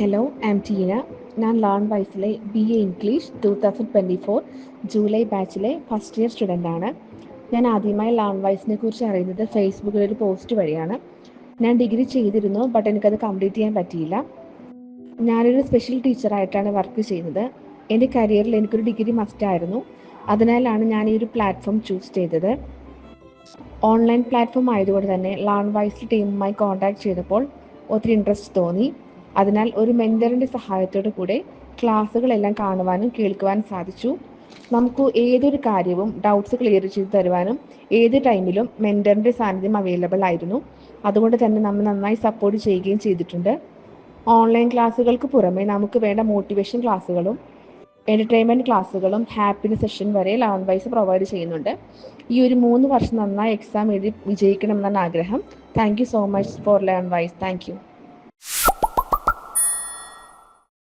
Hello am Tina ഞാൻ learn വൈസിലെ B A English two thousand twenty four July ബാച്ചിലെ first year student ആണ്. ഞാൻ ആദ്യമായി learn വൈസിനെ കുറിച്ച് അറിയുന്നത് ഫേസ്ബുക്കിൽ ഒരു പോസ്റ്റ് വഴിയാണ്. ഞാൻ ഡിഗ്രി ചെയ്തിരുന്നു ബട്ട് എനിക്കത് കംപ്ലീറ്റ് ചെയ്യാൻ പറ്റിയില്ല. ഞാനൊരു സ്പെഷ്യൽ ടീച്ചറായിട്ടാണ് വർക്ക് ചെയ്യുന്നത്. എന്റെ കരിയറിൽ എനിക്കൊരു ഡിഗ്രി മസ്റ്റായിരുന്നു അതിനാലാണ് ഞാൻ ഈ ഒരു പ്ലാറ്റ്ഫോം ചൂസ് ചെയ്തത്. ഓൺലൈൻ പ്ലാറ്റ്ഫോം ആയതുകൊണ്ട് തന്നെ ലേൺ വൈസ് ടീമുമായി കോൺടാക്ട് ചെയ്തപ്പോൾ ഒത്തിരി ഇൻട്രസ്റ്റ് തോന്നി. അതിനാൽ ഒരു മെന്ററിന്റെ സഹായത്തോടു കൂടെ ക്ലാസ്സുകളെല്ലാം കാണുവാനും കേൾക്കുവാനും സാധിച്ചു. നമുക്ക് ഏതൊരു കാര്യവും ഡൗട്ട്സ് ക്ലിയർ ചെയ്ത് തരുവാനും ഏത് ടൈമിലും മെന്ററിന്റെ സാന്നിധ്യം അവൈലബിൾ ആയിരുന്നു. അതുകൊണ്ട് തന്നെ നമ്മൾ നന്നായി സപ്പോർട്ട് ചെയ്യുകയും ചെയ്തിട്ടുണ്ട്. ഓൺലൈൻ ക്ലാസ്സുകൾക്ക് പുറമെ നമുക്ക് വേണ്ട മോട്ടിവേഷൻ ക്ലാസ്സുകളും എന്റർടൈൻമെന്റ് ക്ലാസ്സുകളും ഹാപ്പിനെസ് സെഷൻ വരെ ലെവൻ വൈസ് പ്രൊവൈഡ് ചെയ്യുന്നുണ്ട്. ഈ ഒരു മൂന്ന് വർഷം നന്നായി എക്സാം എഴുതി വിജയിക്കണമെന്നാണ് ആഗ്രഹം. Thank you so much for learn wise thank you